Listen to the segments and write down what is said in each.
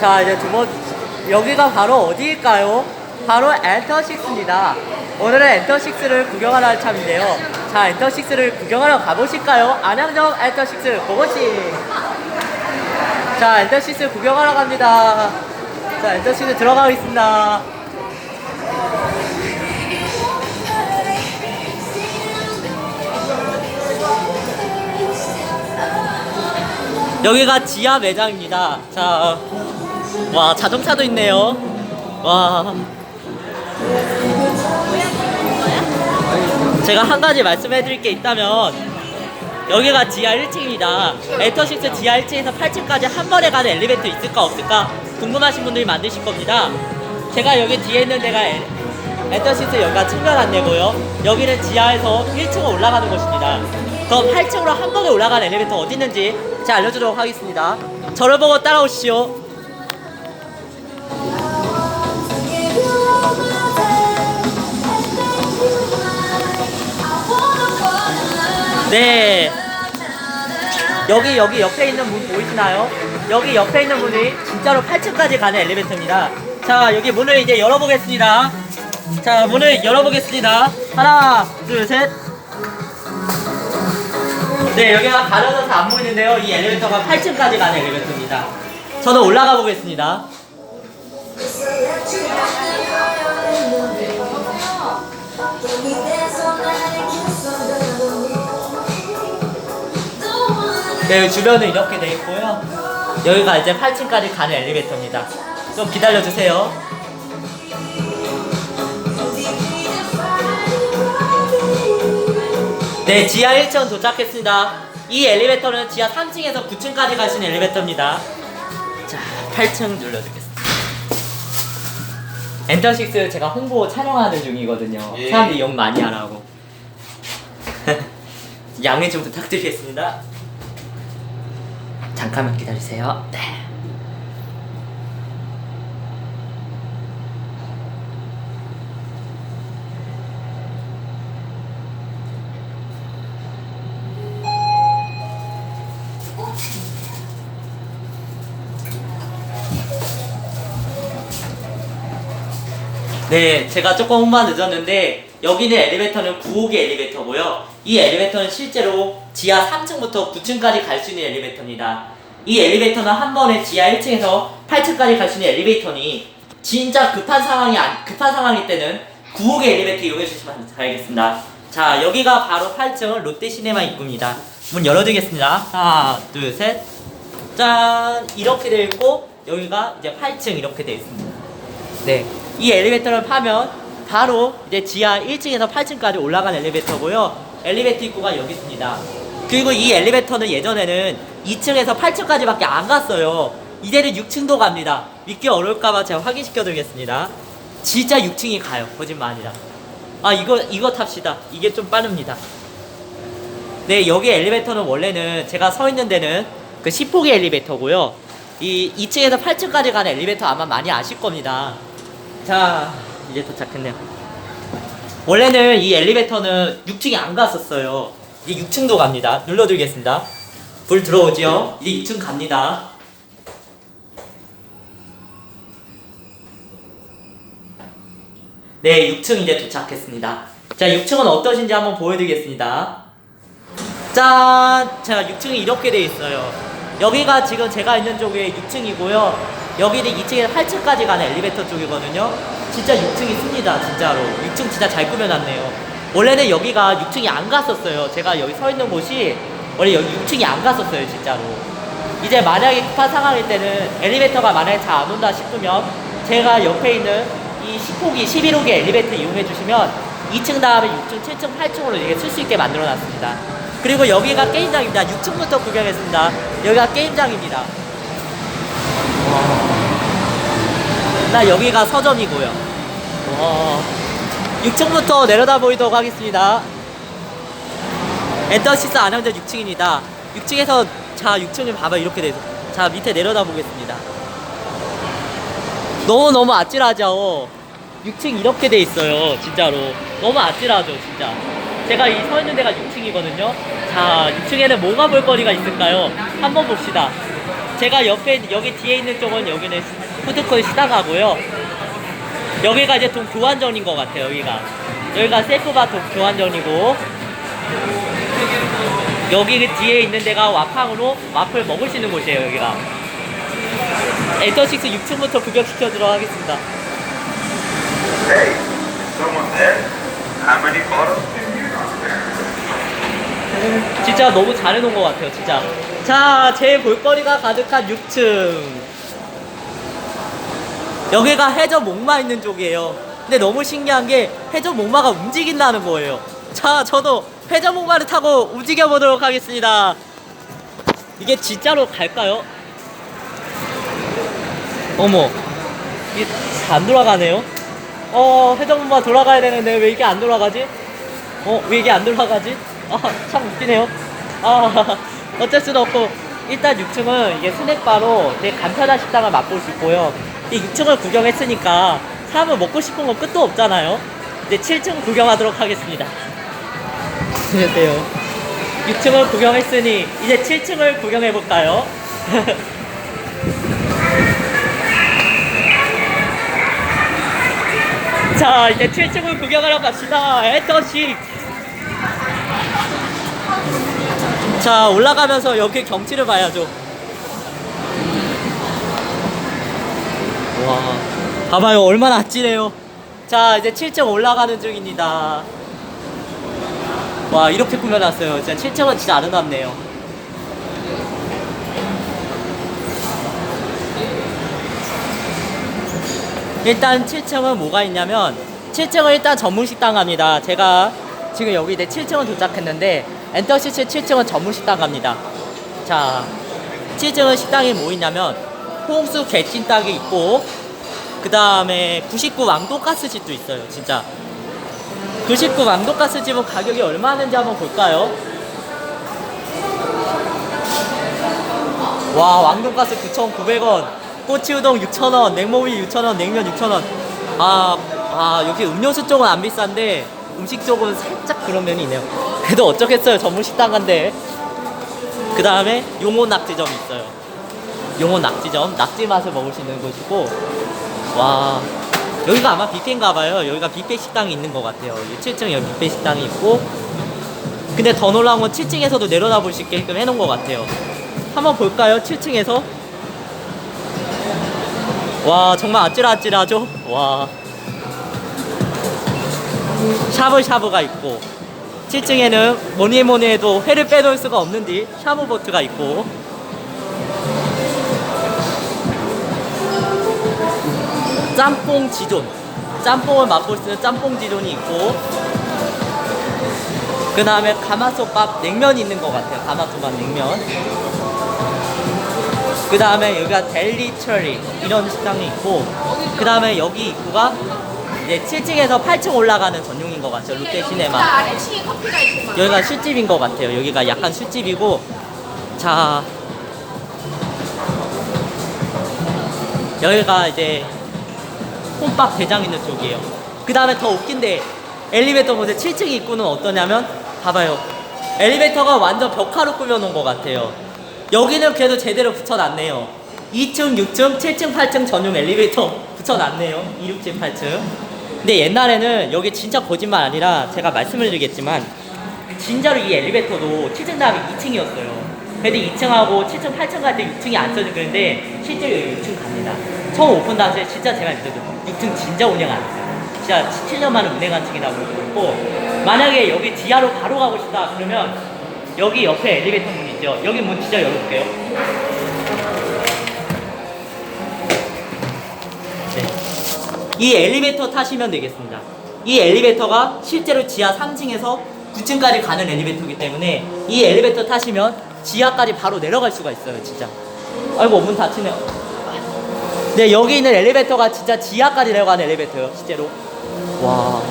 자 이제 두 번 여기가 바로 어디일까요? 바로 엔터6입니다. 오늘은 엔터6를 구경하러 할 참인데요. 자 엔터6를 구경하러 가보실까요? 안양점 엔터6 고고씨. 자 엔터6 구경하러 갑니다. 자 엔터6 들어가겠습니다. 여기가 지하 매장입니다. 자, 와 자동차도 있네요. 와. 제가 한 가지 말씀해드릴 게 있다면 여기가 지하 1층입니다. 엔터식스 지하 1층에서 8층까지 한 번에 가는 엘리베이터 있을까 없을까 궁금하신 분들이 많으실 겁니다. 제가 여기 뒤에 있는 데가 에- 엔터식스 여기가 측면 안내고요. 여기는 지하에서 1층으로 올라가는 곳입니다. 그럼 8층으로 한 번에 올라가는 엘리베이터 어디 있는지 제가 알려주도록 하겠습니다. 저를 보고 따라오시오. 네. 여기 여기 옆에 있는 문 보이시나요? 여기 옆에 있는 문이 진짜로 8층까지 가는 엘리베이터입니다. 자 여기 문을 이제 열어보겠습니다. 자 문을 열어보겠습니다. 하나 둘 셋. 네 여기가 가려져서 안 보이는데요. 이 엘리베이터가 8층까지 가는 엘리베이터입니다. 저는 올라가 보겠습니다. 네, 주변은 이렇게 돼 있고요. 여기가 이제 8층까지 가는 엘리베이터입니다. 좀 기다려 주세요. 네, 지하 1층 도착했습니다. 이 엘리베이터는 지하 3층에서 9층까지 가시는 엘리베이터입니다. 자, 8층 눌러주겠습니다. 엔터6 제가 홍보 촬영하는 중이거든요. 예. 사람들이 욕 많이 하라고. 양해 좀 부탁드리겠습니다. 잠깐만 기다리세요. 네. 네, 제가 조금 홍보가 늦었는데 여기는 엘리베이터는 9호기 엘리베이터고요. 이 엘리베이터는 실제로 지하 3층부터 9층까지 갈 수 있는 엘리베이터입니다. 이 엘리베이터는 한 번에 지하 1층에서 8층까지 갈 수 있는 엘리베이터니 진짜 급한 상황이 안, 급한 상황일 때는 9호기 엘리베이터 이용해 주시면 되겠습니다. 자, 여기가 바로 8층 롯데시네마 입구입니다. 문 열어드리겠습니다. 하나, 둘, 셋. 짠! 이렇게 되어 있고 여기가 이제 8층 이렇게 되어 있습니다. 네. 이 엘리베이터를 파면 바로 이제 지하 1층에서 8층까지 올라가는 엘리베이터고요. 엘리베이터 입구가 여기 있습니다. 그리고 이 엘리베이터는 예전에는 2층에서 8층까지밖에 안 갔어요. 이제는 6층도 갑니다. 믿기 어려울까봐 제가 확인시켜 드리겠습니다. 진짜 6층이 가요. 거짓말 아니라. 아, 이거, 이거 탑시다. 이게 좀 빠릅니다. 네, 여기 엘리베이터는 원래는 제가 서 있는 데는 그 10호기 엘리베이터고요. 이 2층에서 8층까지 가는 엘리베이터 아마 많이 아실 겁니다. 자, 이제 도착했네요. 원래는 이 엘리베이터는 6층이 안 갔었어요. 이제 6층도 갑니다. 눌러드리겠습니다. 불 들어오죠? 이제 6층 갑니다. 네, 6층 이제 도착했습니다. 자, 6층은 어떠신지 한번 보여드리겠습니다. 짠! 자, 6층이 이렇게 돼 있어요. 여기가 지금 제가 있는 쪽에 6층이고요. 여기는 2층에서 8층까지 가는 엘리베이터 쪽이거든요. 진짜 6층이 씁니다, 진짜로. 6층 진짜 잘 꾸며놨네요. 원래는 여기가 6층이 안 갔었어요. 제가 여기 서 있는 곳이 원래 여기 6층이 안 갔었어요, 진짜로. 이제 만약에 급한 상황일 때는 엘리베이터가 만약에 잘 안 온다 싶으면 제가 옆에 있는 이 10호기, 11호기 엘리베이터 이용해 주시면 2층 다음에 6층, 7층, 8층으로 이렇게 쓸 수 있게 만들어 놨습니다. 그리고 여기가 게임장입니다. 6층부터 구경했습니다. 여기가 게임장입니다. 나 여기가 서점이고요. 와. 6층부터 내려다 보이도록 하겠습니다. 엔터시스 안양대 6층입니다. 6층에서 자 6층을 봐봐 이렇게 돼서 자 밑에 내려다 보겠습니다. 너무 너무 아찔하죠. 6층 이렇게 돼 있어요. 진짜로 너무 아찔하죠, 진짜. 제가 이 서 있는 데가 6층이거든요. 자 6층에는 뭐가 볼거리가 있을까요? 한번 봅시다. 제가 옆에 여기 뒤에 있는 쪽은 여기는 푸드코트 시다가고요. 여기가 이제 돈 교환전인 것 같아요. 여기가 여기가 셀프바 돈 교환전이고 여기 그 뒤에 있는 데가 와팡으로 와플 먹을 수 있는 곳이에요. 여기가 엔터식스 6층부터 구경시켜주도록 하겠습니다. Hey, someone there? How many bottles can you 진짜 너무 잘 해놓은 것 같아요, 진짜. 자, 제 볼거리가 가득한 6층. 여기가 해저 목마 있는 쪽이에요. 근데 너무 신기한 게 해저 목마가 움직인다는 거예요. 자, 저도 해저 목마를 타고 움직여 보도록 하겠습니다. 이게 진짜로 갈까요? 어머, 이게 안 돌아가네요. 어, 해저 목마 돌아가야 되는데 왜 이게 안 돌아가지? 어, 왜 이게 안 돌아가지? 아, 참 웃기네요. 아, 어쩔 수는 없고, 일단 6층은 이게 스낵바로 되게 간편한 식당을 맛볼 수 있고요. 이 6층을 구경했으니까 사람은 먹고 싶은 건 끝도 없잖아요. 이제 7층 구경하도록 하겠습니다. 안녕하세요. 6층을 구경했으니 이제 7층을 구경해볼까요? 자, 이제 7층을 구경하러 갑시다. 에터식. 자 올라가면서 여기 경치를 봐야죠 와 봐봐요 얼마나 아찔해요 자 이제 7층 올라가는 중입니다 와 이렇게 꾸며놨어요 진짜 7층은 진짜 아름답네요 일단 7층은 뭐가 있냐면 7층은 일단 전문 식당 갑니다 제가 지금 여기 이제 7층은 도착했는데 엔터시스 7층은 전문 식당 갑니다. 자, 7층은 식당이 뭐 있냐면 홍수 개찐닭이 있고 그 다음에 99 왕돈가스집도 있어요. 진짜 99 왕돈가스 집은 가격이 얼마 하는지 한번 볼까요? 와 왕돈가스 9,900원 꼬치우동 6,000원 냉모밀 6,000원 냉면 6,000원. 아, 아 여기 음료수 쪽은 안 비싼데 음식 쪽은 살짝 그런 면이 있네요. 그래도 어쩌겠어요 전문 식당 간데. 그 다음에 용호 낙지점이 있어요. 용호 낙지점 낙지 맛을 먹을 수 있는 곳이고. 와 여기가 아마 뷔페인가 봐요. 여기가 뷔페 식당이 있는 것 같아요. 7층에 여기 뷔페 식당이 있고. 근데 더 놀라운 건 7층에서도 내려다 볼 수 있게끔 해놓은 것 같아요. 한번 볼까요? 7층에서? 와 정말 아찔아찔하죠? 와. 샤브샤브가 있고. 7층에는 뭐니 뭐니 해도 회를 빼놓을 수가 없는디 샤브보트가 있고 짬뽕 지존. 짬뽕을 맛볼 수 있는 짬뽕 지존이 있고 그 다음에 가마솥밥 냉면이 있는 것 같아요. 가마솥밥 냉면. 그 다음에 여기가 델리 처리 이런 식당이 있고 그 다음에 여기 입구가 이제 7층에서 8층 올라가는 전용인 것 같아요. 롯데 시네마. 있구만. 여기가 술집인 것 같아요. 여기가 약간 술집이고, 자, 여기가 이제 혼밥 대장 있는 쪽이에요. 그 다음에 더 웃긴데, 엘리베이터 보세요. 7층 입구는 어떠냐면, 봐봐요. 엘리베이터가 완전 벽화로 꾸며놓은 것 같아요. 여기는 그래도 제대로 붙여놨네요. 2층, 6층, 7층, 8층 전용 엘리베이터 붙여놨네요. 2, 6, 7, 8층. 근데 옛날에는 여기 진짜 거짓말 아니라 제가 말씀을 드리겠지만 진짜로 이 엘리베이터도 7층 다음에 2층이었어요. 근데 2층하고 7층, 8층 갈 때 6층이 안 써져 그런데 실제로 여기 6층 갑니다. 처음 오픈 당시에 진짜 제가 믿어도 6층 진짜 운영 안 했어요. 진짜 7년 만에 운행한 층이라고 있고 만약에 여기 지하로 바로 가고 싶다 그러면 여기 옆에 엘리베이터 문 있죠. 여기 문 진짜 열어볼게요. 네. 이 엘리베이터 타시면 되겠습니다. 이 엘리베이터가 실제로 지하 3층에서 9층까지 가는 엘리베이터이기 때문에 이 엘리베이터 타시면 지하까지 바로 내려갈 수가 있어요, 진짜. 아이고, 문 닫히네요. 네, 여기 있는 엘리베이터가 진짜 지하까지 내려가는 엘리베이터예요, 실제로. 와.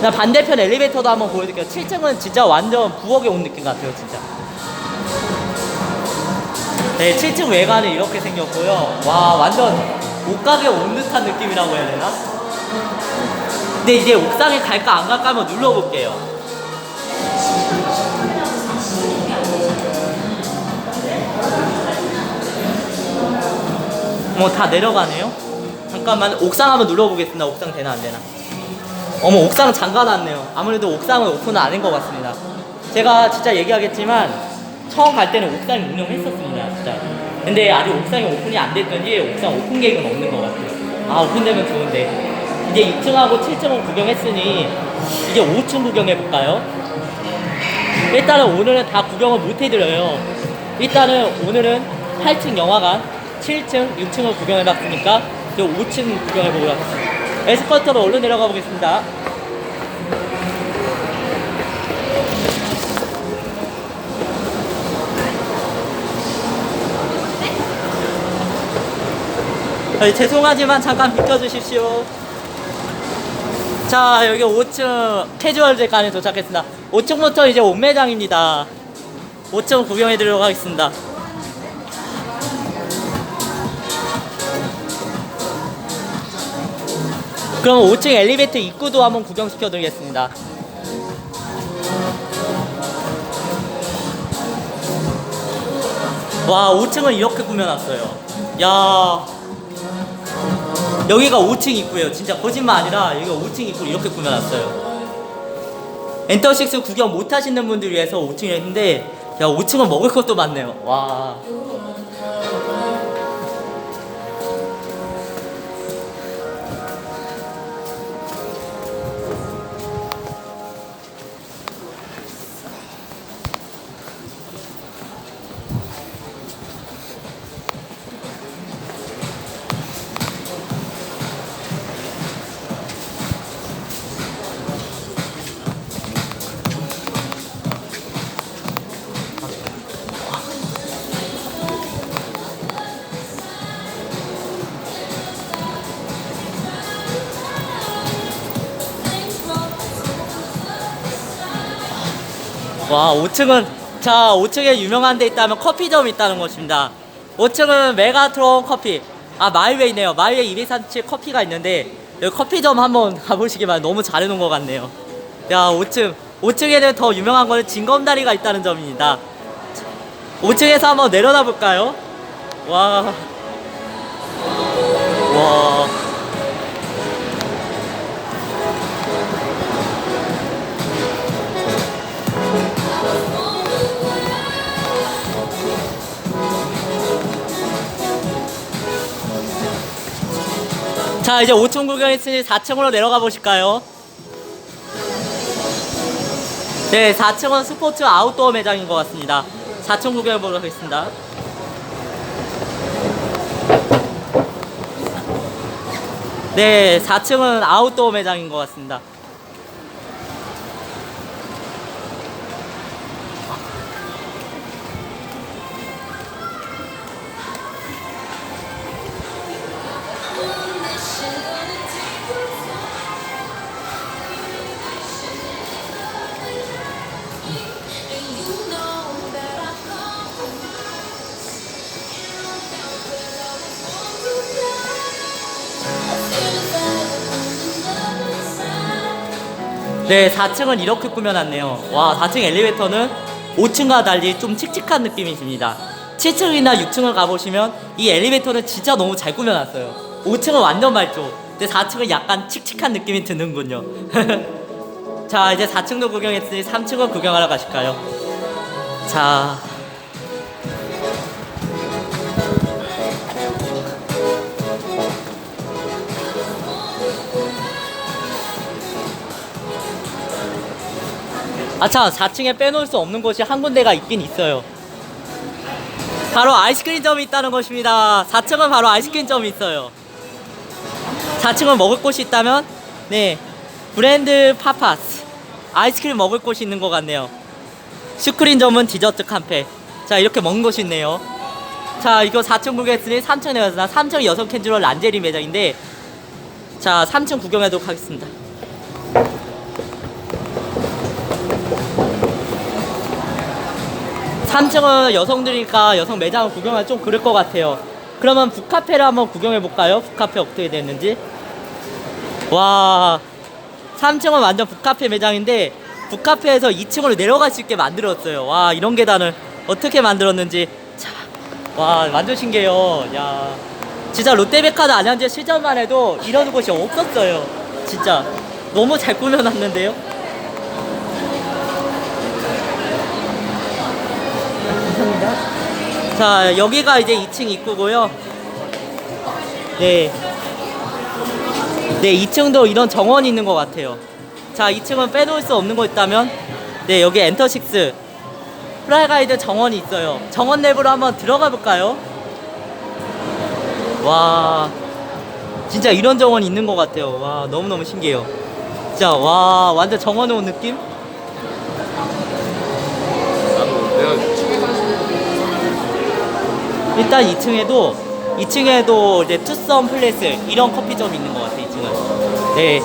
나 반대편 엘리베이터도 한번 보여드릴게요. 7층은 진짜 완전 부엌에 온 느낌 같아요, 진짜. 네, 7층 외관은 이렇게 생겼고요. 와, 완전 옷가게 온 듯한 느낌이라고 해야 되나? 근데 이제 옥상에 갈까 안 갈까 한번 눌러볼게요. 뭐다 내려가네요. 잠깐만 옥상 한번 눌러보겠습니다. 옥상 되나 안 되나. 어머 옥상 잠가놨네요. 아무래도 옥상은 오픈은 아닌 것 같습니다. 제가 진짜 얘기하겠지만 처음 갈 때는 옥상 운영했었습니다. 진짜. 근데 아직 옥상이 오픈이 안 됐던지 옥상 오픈 계획은 없는 것 같아요. 아 오픈되면 좋은데 이제 2층하고 7층은 구경했으니 이제 5층 구경해 볼까요? 일단은 오늘은 다 구경을 못 해드려요. 일단은 오늘은 8층 영화관, 7층, 6층을 구경해봤으니까 이제 5층 구경해보도록 하겠습니다. 에스컬터로 얼른 내려가 보겠습니다. 저희 죄송하지만 잠깐 비켜주십시오. 자, 여기 5층 캐주얼 제관에 도착했습니다. 5층부터 이제 옷매장입니다. 5층 구경해 드리도록 하겠습니다. 그럼 5층 엘리베이터 입구도 한번 구경시켜 드리겠습니다. 와, 5층을 이렇게 꾸며놨어요. 야. 여기가 5층 입구예요. 진짜 거짓말 아니라 여기가 5층 입구를 이렇게 꾸며놨어요. 엔터식스 구경 못 하시는 분들 위해서 5층을 했는데 야 5층은 먹을 것도 많네요. 와. 와 5층은 자 5층에 유명한 데 있다면 커피점이 있다는 것입니다 5층은 메가트론 커피 아 마이웨이네요 마이웨이 237 커피가 있는데 여기 커피점 한번 가보시기 바랍니다 너무 잘 해놓은 것 같네요 야 5층 5층에는 더 유명한 거는 징검다리가 있다는 점입니다 5층에서 한번 내려다 볼까요? 와. 와. 자 이제 5층 구경했으니 4층으로 내려가 보실까요? 네 4층은 스포츠 아웃도어 매장인 것 같습니다. 4층 구경해 보도록 하겠습니다. 네 4층은 아웃도어 매장인 것 같습니다 네 4층은 이렇게 꾸며놨네요. 와 4층 엘리베이터는 5층과 달리 좀 칙칙한 느낌이 듭니다. 7층이나 6층을 가보시면 이 엘리베이터는 진짜 너무 잘 꾸며놨어요. 5층은 완전 맑죠? 근데 4층은 약간 칙칙한 느낌이 드는군요. 자 이제 4층도 구경했으니 3층을 구경하러 가실까요? 자 아참 4층에 빼놓을 수 없는 곳이 한 군데가 있긴 있어요. 바로 아이스크림점이 있다는 것입니다. 4층은 바로 아이스크림점이 있어요. 4층은 먹을 곳이 있다면 네 브랜드 파파스. 아이스크림 먹을 곳이 있는 것 같네요. 슈크림점은 디저트 칸페. 자 이렇게 먹는 곳이 있네요. 자 이거 4층 구경했으니 3층 내가서 3층 여성 캔주럴 란제리 매장인데 자 3층 구경하도록 하겠습니다 3층은 여성들이니까 여성 매장을 구경하기 좀 그럴 것 같아요. 그러면 북카페를 한번 구경해 볼까요? 북카페 어떻게 됐는지. 와, 3층은 완전 북카페 매장인데 북카페에서 2층으로 내려갈 수 있게 만들었어요. 와, 이런 계단을 어떻게 만들었는지 참, 와, 완전 신기해요. 야, 진짜 롯데백화점 안양제 시절만 해도 이런 곳이 없었어요. 진짜 너무 잘 꾸며놨는데요. 자 여기가 이제 2층 입구고요. 네. 네 2층도 이런 정원이 있는 것 같아요. 자 2층은 빼놓을 수 없는 거 있다면 네 여기 엔터식스 프라이가이드 정원이 있어요. 정원 내부로 한번 들어가 볼까요? 와 진짜 이런 정원이 있는 것 같아요 와 너무너무 신기해요 진짜 와 완전 정원에 온 느낌? 일단 2층에도 2층에도 이제 투썸 플레스 이런 커피점이 있는 것 같아요 2층은. 네.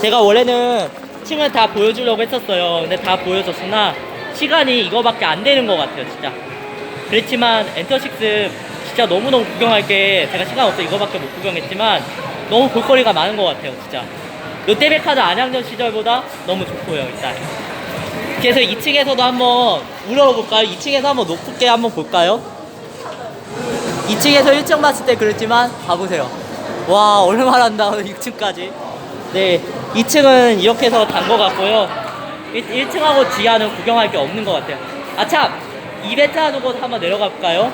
제가 원래는 층을 다 보여주려고 했었어요. 근데 다 보여줬으나 시간이 이거밖에 안 되는 것 같아요 진짜. 그렇지만 엔터식스 진짜 너무너무 구경할 게 제가 시간 없어 이거밖에 못 구경했지만 너무 볼거리가 많은 것 같아요 진짜. 롯데백화점 안양전 시절보다 너무 좋고요 일단. 그래서 2층에서도 한번 우러볼까요? 2층에서 한번 높게 한번 볼까요? 2층에서 1층 봤을 때 그랬지만 봐보세요. 와 얼마나 한다 6층까지. 네 2층은 이렇게 해서 단 것 같고요. 1, 1층하고 지하는 구경할 게 없는 것 같아요. 아참 이벤트 하는 곳 한번 내려가 볼까요?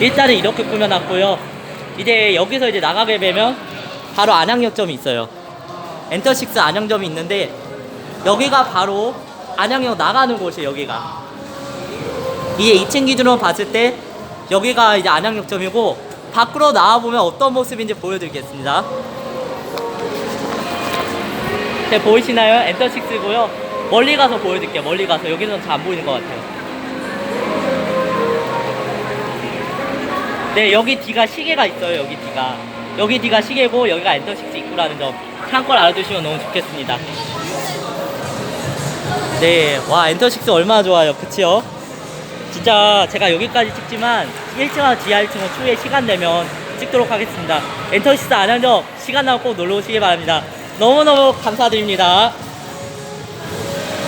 일단은 이렇게 꾸며놨고요. 이제 여기서 이제 나가게 되면 바로 안양역점이 있어요. 엔터식스 안양점이 있는데 여기가 바로 안양역 나가는 곳이에요 여기가 이제 2층 기준으로 봤을 때 여기가 이제 안양역점이고 밖으로 나와보면 어떤 모습인지 보여드리겠습니다. 네, 보이시나요? 엔터식스고요. 멀리 가서 보여드릴게요. 멀리 가서. 여기서는 잘 안 보이는 것 같아요. 네 여기 D가 시계가 있어요. 여기 D가. 여기 D가 시계고 여기가 엔터식스 입구라는 점. 참고를 알아두시면 너무 좋겠습니다. 네 와 엔터식스 얼마나 좋아요. 그치요? 진짜 제가 여기까지 찍지만 1층과 지하 1층은 추후에 시간 되면 찍도록 하겠습니다. 엔터식스 안양점 시간 나고 꼭 놀러 오시기 바랍니다. 너무너무 감사드립니다